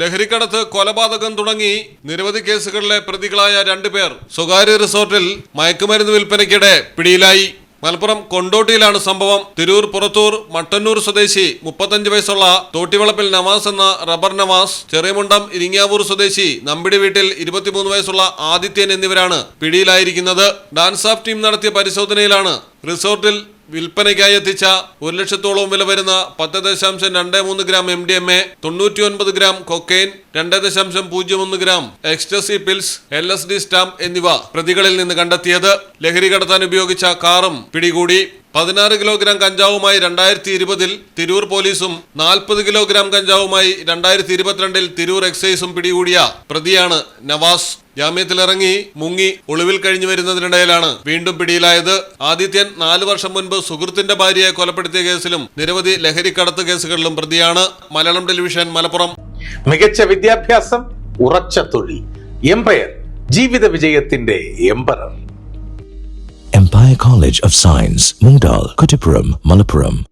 ലഹരിക്കടത്ത് കൊലപാതകം തുടങ്ങി നിരവധി കേസുകളിലെ പ്രതികളായ രണ്ടുപേർ സ്വകാര്യ റിസോർട്ടിൽ മയക്കുമരുന്ന് വിൽപ്പനയ്ക്കിടെ പിടിയിലായി. മലപ്പുറം കൊണ്ടോട്ടിയിലാണ് സംഭവം. തിരൂർ പുറത്തൂർ മട്ടന്നൂർ സ്വദേശി മുപ്പത്തഞ്ച് വയസ്സുള്ള തോട്ടിവളപ്പിൽ നവാസ് എന്ന റബ്ബർ നവാസ് ചെറിയമുണ്ടം ഇരിങ്ങാവൂർ സ്വദേശി നമ്പിടി വീട്ടിൽ ഇരുപത്തിമൂന്ന് വയസ്സുള്ള ആദിത്യൻ എന്നിവരാണ് പിടിയിലായിരിക്കുന്നത്. ഡാൻസ് ഓഫ് ടീം നടത്തിയ പരിശോധനയിലാണ് റിസോർട്ടിൽ വിൽപ്പനയ്ക്കായി എത്തിച്ച ഒരു ലക്ഷത്തോളം വില വരുന്ന പത്ത് ദശാംശം രണ്ട് മൂന്ന് gram M D M A തൊണ്ണൂറ്റി ഒൻപത് ഗ്രാം കൊക്കെയിൻ രണ്ട് ദശാംശം പൂജ്യം ഒന്ന് gram ecstasy pills L S D stamp എന്നിവ പ്രതികളിൽ നിന്ന് കണ്ടെത്തിയത്. ലഹരി കടത്താൻ ഉപയോഗിച്ച കാറും പിടികൂടി. പതിനാറ് കിലോഗ്രാം കഞ്ചാവുമായി രണ്ടായിരത്തി ഇരുപതിൽ തിരൂർ പോലീസും നാൽപ്പത് കിലോഗ്രാം കഞ്ചാവുമായി രണ്ടായിരത്തി ഇരുപത്തിരണ്ടിൽ തിരൂർ എക്സൈസും പിടികൂടിയ പ്രതിയാണ് നവാസ്. ജാമ്യത്തിലിറങ്ങി മുങ്ങി ഒളിവിൽ കഴിഞ്ഞു വരുന്നതിനിടയിലാണ് വീണ്ടും പിടിയിലായത്. ആദിത്യൻ നാലു വർഷം മുൻപ് സുഹൃത്തിന്റെ ഭാര്യയെ കൊലപ്പെടുത്തിയ കേസിലും നിരവധി ലഹരി കടത്ത് കേസുകളിലും പ്രതിയാണ്. മലയാളം ടെലിവിഷൻ മലപ്പുറം. മികച്ച വിദ്യാഭ്യാസം ഉറച്ച തൊഴിൽ എംപയർ ജീവിത വിജയത്തിന്റെ emperor. College of Science, Mungdal, Kuttipuram, Malappuram.